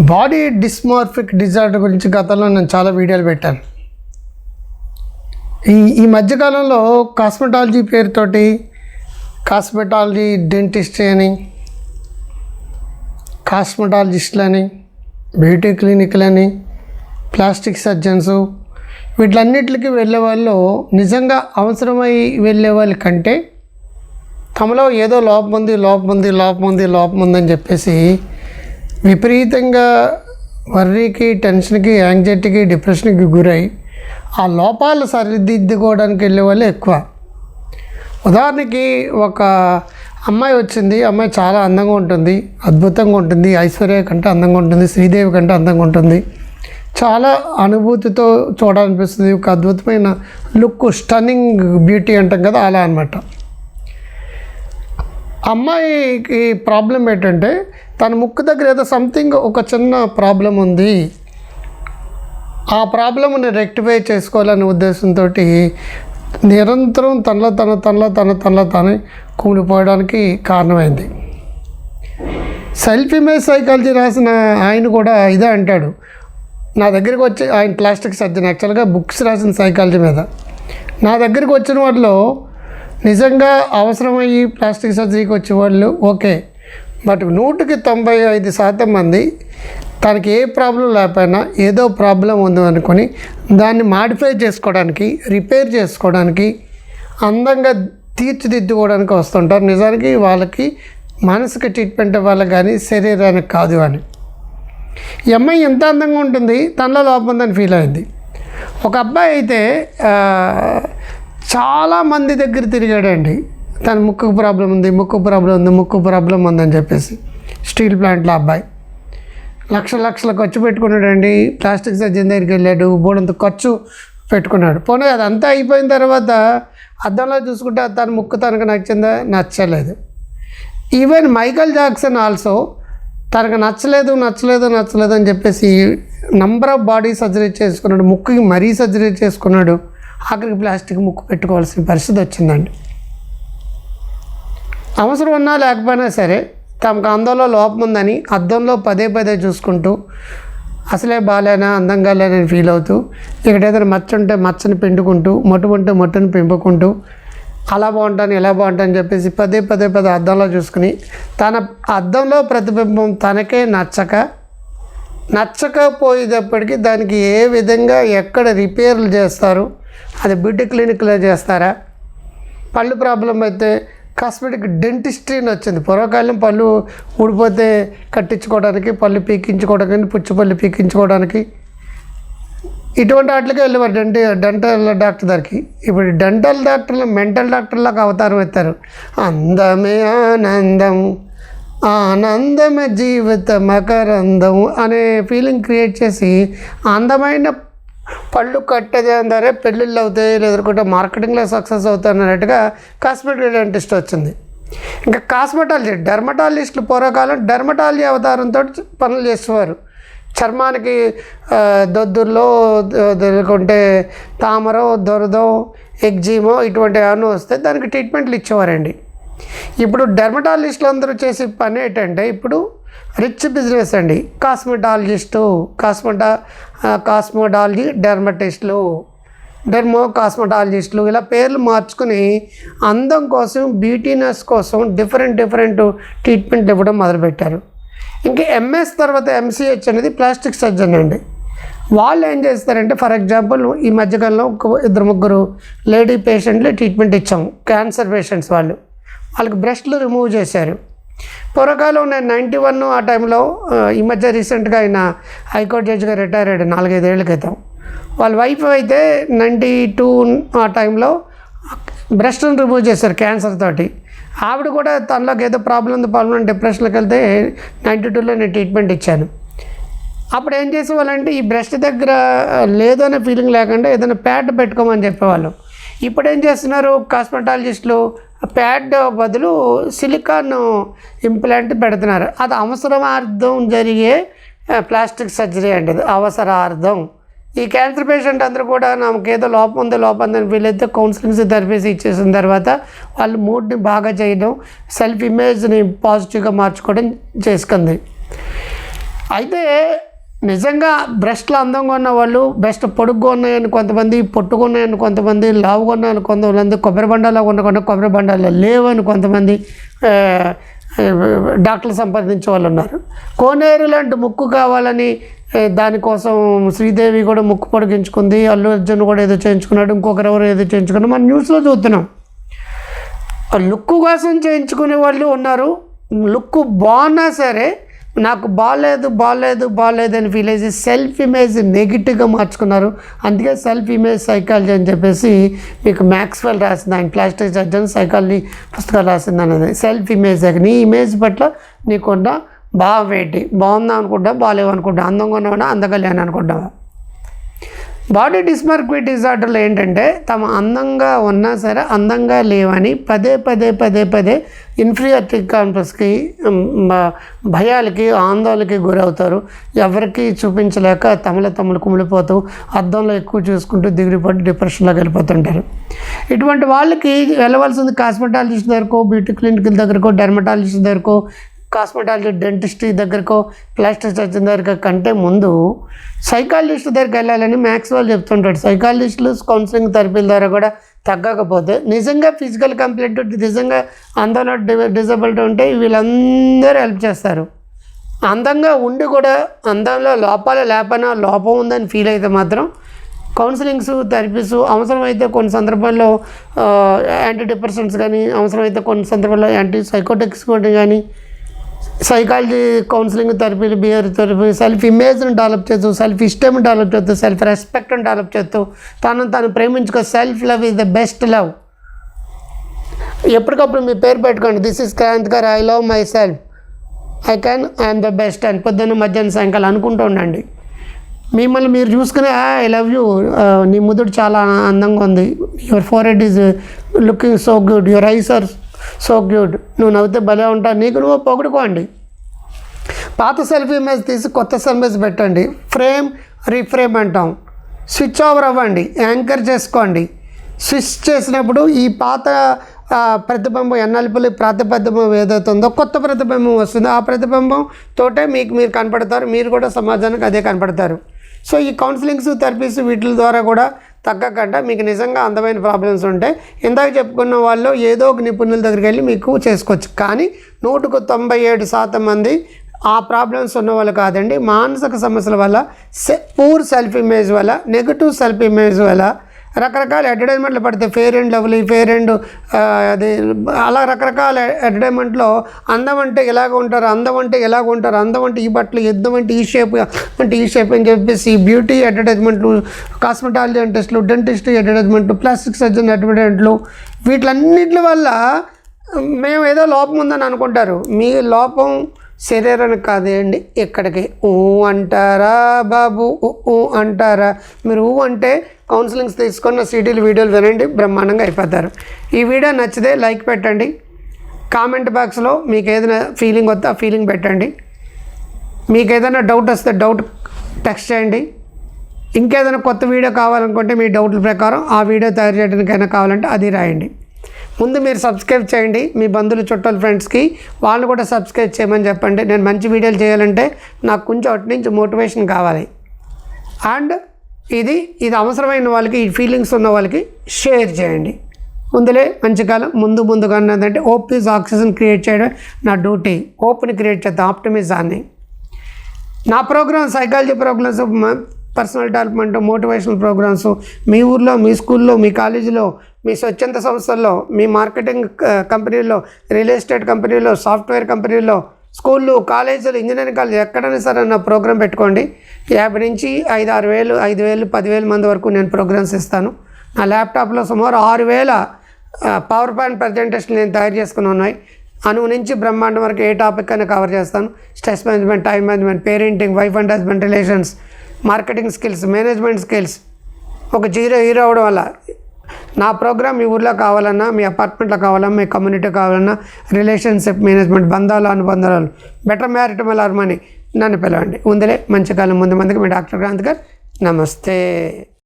Body dysmorphic disorder గురించి గతంలో నేను చాలా వీడియోలు పెట్టాను. ఈ ఈ మధ్యకాలంలో కాస్మెటాలజీ పేరుతోటి కాస్మెటాలజీ డెంటిస్ట్ అని కాస్మెటాలజిస్టులని బ్యూటీ క్లినిక్లని ప్లాస్టిక్ సర్జన్స్ వీటిలన్నిటికి వెళ్ళే వాళ్ళు నిజంగా అవసరమై వెళ్ళే వాళ్ళ కంటే తమలో ఏదో లోపం ఉంది లోపం ఉంది లోపం ఉంది లోపం ఉందని చెప్పేసి విపరీతంగా వర్రీకి టెన్షన్కి యాంగ్జైటీకి డిప్రెషన్కి గురై ఆ లోపాలు సరిదిద్దుకోవడానికి వెళ్ళే వాళ్ళు ఎక్కువ. ఉదాహరణకి ఒక అమ్మాయి వచ్చింది అమ్మాయి చాలా అందంగా ఉంటుంది అద్భుతంగా ఉంటుంది ఐశ్వర్య కంటే అందంగా ఉంటుంది శ్రీదేవి కంటే అందంగా ఉంటుంది. చాలా అనుభూతితో చూడాలనిపిస్తుంది ఒక అద్భుతమైన లుక్ స్టన్నింగ్ బ్యూటీ అంటాం కదా అలా అనమాట అమ్మాయికి ప్రాబ్లం ఏంటంటే తన ముక్కు దగ్గర ఏదో సంథింగ్ ఒక చిన్న ప్రాబ్లం ఉంది. ఆ ప్రాబ్లమ్ని రెక్టిఫై చేసుకోవాలనే ఉద్దేశంతో నిరంతరం తనలో తన తనలో తన తనలో తానే కూలిపోవడానికి కారణమైంది. సెల్ఫ్ ఇమేజ్ సైకాలజీ రాసిన ఆయన కూడా ఇదే అంటాడు. నా దగ్గరికి వచ్చి ఆయన ప్లాస్టిక్ సర్జన్ యాక్చువల్గా బుక్స్ రాసిన సైకాలజీ మీద. నా దగ్గరికి వచ్చిన వాటిలో నిజంగా అవసరమయ్యి ప్లాస్టిక్ సర్జరీకి వచ్చే వాళ్ళు ఓకే. బట్ నూటికి తొంభై ఐదు శాతం మంది తనకి ఏ ప్రాబ్లం లేకపోయినా ఏదో ప్రాబ్లం ఉంది అనుకొని దాన్ని మాడిఫై చేసుకోవడానికి రిపేర్ చేసుకోవడానికి అందంగా తీర్చిదిద్దుకోవడానికి వస్తుంటారు. నిజానికి వాళ్ళకి మనసుకి ట్రీట్మెంట్ ఇవ్వాలి కానీ శరీరానికి కాదు అని. ఈ అమ్మాయి ఎంత అందంగా ఉంటుంది తనలో లోపం ఉందని ఫీల్ అయింది. ఒక అబ్బాయి అయితే చాలామంది చాలా మంది దగ్గర తిరిగాడండి. తన ముక్కు ప్రాబ్లం ఉంది ముక్కు ప్రాబ్లం ఉంది ముక్కు ప్రాబ్లం ఉందని చెప్పేసి. స్టీల్ ప్లాంట్లో అబ్బాయి. లక్ష లక్షల ఖర్చు పెట్టుకున్నాడండి. ప్లాస్టిక్ సర్జన్ దగ్గరికి వెళ్ళాడు బోడంత ఖర్చు పెట్టుకున్నాడు. పోనీ అదంతా అయిపోయిన తర్వాత అద్దంలో చూసుకుంటే తన ముక్కు తనకు నచ్చిందా? నచ్చలేదు. ఈవెన్ మైకల్ జాక్సన్ ఆల్సో తనకు నచ్చలేదు నచ్చలేదు నచ్చలేదు అని చెప్పేసి నంబర్ ఆఫ్ బాడీ సర్జరీ చేసుకున్నాడు ముక్కుకి మరీ సర్జరీ చేసుకున్నాడు. ఆఖరికి ప్లాస్టిక్ ముక్కు పెట్టుకోవాల్సిన పరిస్థితి వచ్చిందండి. అవసరం ఉన్నా లేకపోయినా సరే తమకు అందంలో లోపం ఉందని అద్దంలో పదే పదే చూసుకుంటూ అసలే బాగాలేనా అందంగా లేనని ఫీల్ అవుతూ ఇక్కడ ఏదైనా మచ్చ ఉంటే మచ్చని పిండుకుంటూ మొట్టు ఉంటే మొట్టును పెంపుకుంటూ అలా బాగుంటాను ఇలా బాగుంటాను అని చెప్పేసి పదే పదే పదే అద్దంలో చూసుకుని తన అద్దంలో ప్రతిబింబం తనకే నచ్చక నచ్చకపోయేటప్పటికి దానికి ఏ విధంగా ఎక్కడ రిపేర్లు చేస్తారు అది బిడ్డ క్లినిక్లో చేస్తారా? పళ్ళు ప్రాబ్లం అయితే కాస్మెటిక్ డెంటిస్ట్రీ అని వచ్చింది. పూర్వకాలం పళ్ళు ఊడిపోతే కట్టించుకోవడానికి పళ్ళు పీకించుకోవడానికి పుచ్చు పళ్ళు పీకించుకోవడానికి. ఇటువంటి వాటికి వెళ్ళేవారు డెంటి డెంటల్ డాక్టర్ దగ్గరికి. ఇప్పుడు డెంటల్ డాక్టర్లు మెంటల్ డాక్టర్లకు అవతారం ఎత్తారు. అందమే ఆనందం ఆనందమే జీవిత మకరందం అనే ఫీలింగ్ క్రియేట్ చేసి అందమైన పళ్ళు కట్టేది అందరే పెళ్ళిళ్ళు అవుతాయి లేదంటే మార్కెటింగ్లో సక్సెస్ అవుతాయి అన్నట్టుగా కాస్మెటిక్ డెంటిస్ట్ వచ్చింది. ఇంకా కాస్మెటాలజీ డెర్మటాలజిస్టులు పూర్వకాలం డెర్మటాలజీ అవతారంతో పనులు చేసేవారు. చర్మానికి దొద్దుల్లో లేకుంటే తామరో దొరదో ఎగ్జీమో ఇటువంటి ఏమైనా వస్తే దానికి ట్రీట్మెంట్లు ఇచ్చేవారండి. ఇప్పుడు డెర్మటాలజిస్టులు అందరూ చేసే పని ఏంటంటే ఇప్పుడు రిచ్ బిజినెస్ అండి. కాస్మెటాలజిస్టు కాస్మెటా కాస్మెటాలజీ డెర్మటిస్టులు డెర్మో కాస్మెటాలజిస్టులు ఇలా పేర్లు మార్చుకుని అందం కోసం బ్యూటీనెస్ కోసం డిఫరెంట్ డిఫరెంట్ ట్రీట్మెంట్ ఇవ్వడం మొదలుపెట్టారు. ఇంకా ఎంఎస్ తర్వాత ఎంసీహెచ్ అనేది ప్లాస్టిక్ సర్జన్ అండి. వాళ్ళు ఏం చేస్తారంటే ఫర్ ఎగ్జాంపుల్ ఈ మధ్యకాలంలో ఇద్దరు ముగ్గురు లేడీ పేషెంట్లు ట్రీట్మెంట్ ఇచ్చాము క్యాన్సర్ పేషెంట్స్ వాళ్ళు. వాళ్ళకి బ్రెస్ట్లు రిమూవ్ చేశారు. పూర్వకాలం నేను నైంటీ వన్ ఆ టైంలో ఈ మధ్య రీసెంట్గా ఆయన హైకోర్టు జడ్జిగా రిటైర్ అయ్యాడు నాలుగైదేళ్ళ క్రితం. వాళ్ళ వైఫ్ అయితే నైంటీ టూ ఆ టైంలో బ్రెస్ట్ని రిమూవ్ చేశారు క్యాన్సర్ తోటి. ఆవిడ కూడా తనలోకి ఏదో ప్రాబ్లం ఉంది ప్రాబ్లం డిప్రెషన్లోకి వెళ్తే నైంటీ టూలో నేను ట్రీట్మెంట్ ఇచ్చాను. అప్పుడు ఏం చేసేవాళ్ళంటే ఈ బ్రెస్ట్ దగ్గర లేదనే ఫీలింగ్ లేకుండా ఏదైనా ప్యాడ్ పెట్టుకోమని చెప్పేవాళ్ళు. ఇప్పుడు ఏం చేస్తున్నారు కాస్మెటాలజిస్టులు? ప్యాడ్ బదులు సిలికాన్ ఇంప్లాంట్ పెడుతున్నారు. అది అవసరమార్థం జరిగే ప్లాస్టిక్ సర్జరీ అండి అది. అవసరార్థం. ఈ క్యాన్సర్ పేషెంట్ అందరూ కూడా నాకు ఏదో లోపం ఉంది లోపం ఉందని వీళ్ళైతే కౌన్సిలింగ్స్ థెరపీస్ ఇచ్చేసిన తర్వాత వాళ్ళు మూడ్ని బాగా చేయడం సెల్ఫ్ ఇమేజ్ని పాజిటివ్గా మార్చుకోవడం చేసుకుంది. అయితే నిజంగా బ్రెస్ట్లు అందంగా ఉన్న వాళ్ళు బెస్ట్ పొడుగ్గా ఉన్నాయని కొంతమంది పొట్టుగా ఉన్నాయని కొంతమంది లావుగా ఉన్నాయని కొంతమంది కొబ్బరి బండాలో ఉండకుండా కొబ్బరి బండాలో లేవని కొంతమంది డాక్టర్లు సంపాదించే వాళ్ళు ఉన్నారు. కోనేరు లాంటి ముక్కు కావాలని దానికోసం శ్రీదేవి కూడా ముక్కు పొడిగించుకుంది అల్లు అర్జున్ కూడా ఏదో చేయించుకున్నాడు ఇంకొకరు ఎవరు ఏదో చేయించుకున్నాడు. మనం న్యూస్లో చూస్తున్నాం. లుక్ కోసం చేయించుకునే వాళ్ళు ఉన్నారు. లుక్ బాగున్నా సరే నాకు బాగాలేదు బాగాలేదు బాగాలేదు అని ఫీల్ అయ్యి సెల్ఫ్ ఇమేజ్ నెగిటివ్గా మార్చుకున్నారు. అందుకే సెల్ఫ్ ఇమేజ్ సైకాలజీ అని చెప్పేసి మీకు మ్యాక్స్వెల్ రాసింది. ఆయన ప్లాస్టిక్ సర్జన్ సైకాలజీ పుస్తకాలు రాసింది అనేది. సెల్ఫ్ ఇమేజ్ నీ ఇమేజ్ పట్ల నీకున్న భావం ఏంటి? బాగుందా అనుకుంటా బాగాలేవు అనుకుంటా అందంగా ఉన్నావా? అందగా లేని అనుకుంటావా? బాడీ డిస్మార్క్వీ డిజార్డర్లు ఏంటంటే తమ అందంగా ఉన్నా సరే అందంగా లేవని పదే పదే పదే పదే ఇన్ఫీరియారిటీ కాంప్లెక్స్కి భయాలకి ఆందోళనకి గురవుతారు. ఎవరికి చూపించలేక తమల తమలు కుమిలిపోతూ అద్దంలో ఎక్కువ చూసుకుంటూ దిగులుపడి డిప్రెషన్లోకి వెళ్ళిపోతుంటారు. ఇటువంటి వాళ్ళకి వెళ్ళవలసింది కాస్మెటాలజిస్ట్ దగ్గరకో బ్యూటీ క్లినిక్ దగ్గరకో డెర్మటాలజిస్ట్ దగ్గరకో కాస్మెటాలజీ డెంటిస్ట్ దగ్గరకో ప్లాస్టర్ సర్జన్ దగ్గర కంటే ముందు సైకాలజిస్ట్ దగ్గరికి వెళ్ళాలని మ్యాక్స్ వాళ్ళు చెప్తుంటాడు. సైకాలజిస్టులు కౌన్సిలింగ్ థెరపీల ద్వారా కూడా తగ్గకపోతే నిజంగా ఫిజికల్ కంప్లైంట్ నిజంగా అందంలో డిజబిలిటీ ఉంటే వీళ్ళందరూ హెల్ప్ చేస్తారు. అందంగా ఉండి కూడా అందంలో లోపాలు లేపనా లోపం ఉందని ఫీల్ అయితే మాత్రం కౌన్సిలింగ్స్ థెరపీస్ అవసరమైతే కొన్ని సందర్భాల్లో యాంటీ డిప్రెషన్స్ కానీ అవసరమైతే కొన్ని సందర్భాల్లో యాంటీ సైకోటిక్స్ కానీ సైకాలజీ కౌన్సిలింగ్ థెరపీలు బిహేవియర్ థెరపీ సెల్ఫ్ ఇమేజ్ని డెవలప్ చేస్తూ సెల్ఫ్ ఇష్టం డెవలప్ చేస్తూ సెల్ఫ్ రెస్పెక్ట్ని డెవలప్ చేస్తూ తనను తాను ప్రేమించుకో self love is the best love ఎప్పటికప్పుడు మీ పేరు పెట్టుకోండి. This is Kranth garu I love myself I can I'm the best అని పొద్దున్న మధ్యాహ్నం సాయంకాలం అనుకుంటూ ఉండండి. మిమ్మల్ని మీరు చూసుకునే ఐ లవ్ యూ నీ ముదుడు చాలా అందంగా ఉంది. Your forehead is looking so good your eyes are so cute నువ్వు నవ్వితే భలే ఉంటావు నీకు నువ్వు పొగుడుకోండి. పాత సెల్ఫీ ఇమేజ్ తీసి కొత్త సెల్ఫీస్ పెట్టండి. ఫ్రేమ్ రీఫ్రేమ్ అంటాం. స్విచ్ ఓవర్ అవ్వండి. యాంకర్ చేసుకోండి. స్విచ్ చేసినప్పుడు ఈ పాత ప్రతిబింబం ఎన్నల్పల్లి ప్రతిబింబం ఏదైతే ఉందో కొత్త ప్రతిబింబం వస్తుందో. ఆ ప్రతిబింబం తోటే మీకు మీరు కనపడతారు. మీరు కూడా సమాజానికి అదే కనపడతారు. సో ఈ కౌన్సిలింగ్స్ థెరపీస్ వీటి ద్వారా కూడా తగ్గకుండా మీకు నిజంగా అందమైన ప్రాబ్లమ్స్ ఉంటే ఇందాక చెప్పుకున్న వాళ్ళు ఏదో ఒక నిపుణుల దగ్గరికి వెళ్ళి మీకు చేసుకోవచ్చు. కానీ నూటుకు తొంభై ఏడు శాతం మంది ఆ ప్రాబ్లమ్స్ ఉన్న వాళ్ళు కాదండి. మానసిక సమస్యల వల్ల సె పూర్ సెల్ఫ్ ఇమేజ్ వల్ల నెగటివ్ సెల్ఫ్ ఇమేజ్ వల్ల రకరకాల అడ్వర్టైజ్మెంట్లు పడతాయి fair and lovely fair and అది అలా రకరకాల అడ్వర్టైజ్మెంట్లో అందం అంటే ఎలాగ ఉంటారు అందం అంటే ఎలాగ ఉంటారు అందం అంటే ఈ బట్టలు యుద్ధం అంటే ఈ షేప్ అంటే ఈ షేప్ అని చెప్పేసి బ్యూటీ అడ్వర్టైజ్మెంట్లు కాస్మెటాలజీ టెస్ట్లు డెంటిస్ట్ అడ్వర్టైజ్మెంట్లు ప్లాస్టిక్ సర్జన్ అడ్వర్టైజ్మెంట్లు వీటిలన్నిటి వల్ల మేము ఏదో లోపం ఉందని అనుకుంటారు. మీ లోపం శరీరానికి కాదండి ఇక్కడికి. ఊ అంటారా బాబు ఊ అంటారా? మీరు ఊ అంటే కౌన్సిలింగ్స్ తీసుకున్న సీటీలు వీడియోలు వినండి బ్రహ్మాండంగా అయిపోతారు. ఈ వీడియో నచ్చితే లైక్ పెట్టండి. కామెంట్ బాక్స్లో మీకు ఏదైనా ఫీలింగ్ వస్తే ఆ ఫీలింగ్ పెట్టండి. మీకు ఏదైనా డౌట్ వస్తే డౌట్ టెక్స్ట్ చేయండి. ఇంకేదైనా కొత్త వీడియో కావాలనుకుంటే మీ డౌట్ల ప్రకారం ఆ వీడియో తయారు చేయడానికైనా కావాలంటే అది రాయండి. ముందు మీరు సబ్స్క్రైబ్ చేయండి. మీ బంధువులు చుట్టాలు ఫ్రెండ్స్కి వాళ్ళు కూడా సబ్స్క్రైబ్ చేయమని చెప్పండి. నేను మంచి వీడియోలు చేయాలంటే నాకు కొంచెం అటు నుంచి మోటివేషన్ కావాలి. అండ్ ఇది ఇది అవసరమైన వాళ్ళకి ఈ ఫీలింగ్స్ ఉన్న వాళ్ళకి షేర్ చేయండి. ముందులే మంచి కాలం ముందు ముందుగా ఉన్నదంటే ఓప్ ఈజ్ ఆక్సిజన్ క్రియేట్ చేయడం నా డ్యూటీ ఓప్ని క్రియేట్ చేద్దాం. ఆప్టమిజాన్ని నా program psychology programs personal development motivational programs మీ ఊర్లో మీ స్కూల్లో మీ కాలేజీలో మీ స్వచ్ఛంద సంస్థల్లో మీ మార్కెటింగ్ కంపెనీలో కంపెనీల్లో రియల్ ఎస్టేట్ కంపెనీలో సాఫ్ట్వేర్ కంపెనీల్లో స్కూళ్ళు కాలేజీలు ఇంజనీరింగ్ కాలేజ్ ఎక్కడైనా సరే నా ప్రోగ్రామ్ పెట్టుకోండి. యాభై నుంచి ఐదు ఆరు వేలు ఐదు వేలు పదివేల మంది వరకు నేను ప్రోగ్రామ్స్ ఇస్తాను. నా ల్యాప్టాప్లో సుమారు ఆరు వేల పవర్ పాయింట్ ప్రజెంటేషన్ నేను తయారు చేసుకుని ఉన్నాయి. అనువు నుంచి బ్రహ్మాండం వరకు ఏ టాపిక్ అయినా కవర్ చేస్తాను. Stress management time management parenting wife and husband relations marketing skills management skills. ఒక జీరో హీరో అవడం వల్ల నా ప్రోగ్రామ్ మీ ఊర్లో కావాలన్నా మీ అపార్ట్మెంట్లో కావాలన్నా మీ కమ్యూనిటీ కావాలన్నా రిలేషన్షిప్ మేనేజ్మెంట్ బంధాలు అనుబంధాలు బెటర్ మ్యారిటమల్ అర్మని నన్ను పిలవండి. ఉందిలే మంచి కాలం ముందు మందికి మీ డాక్టర్ క్రాంత్ గారు నమస్తే.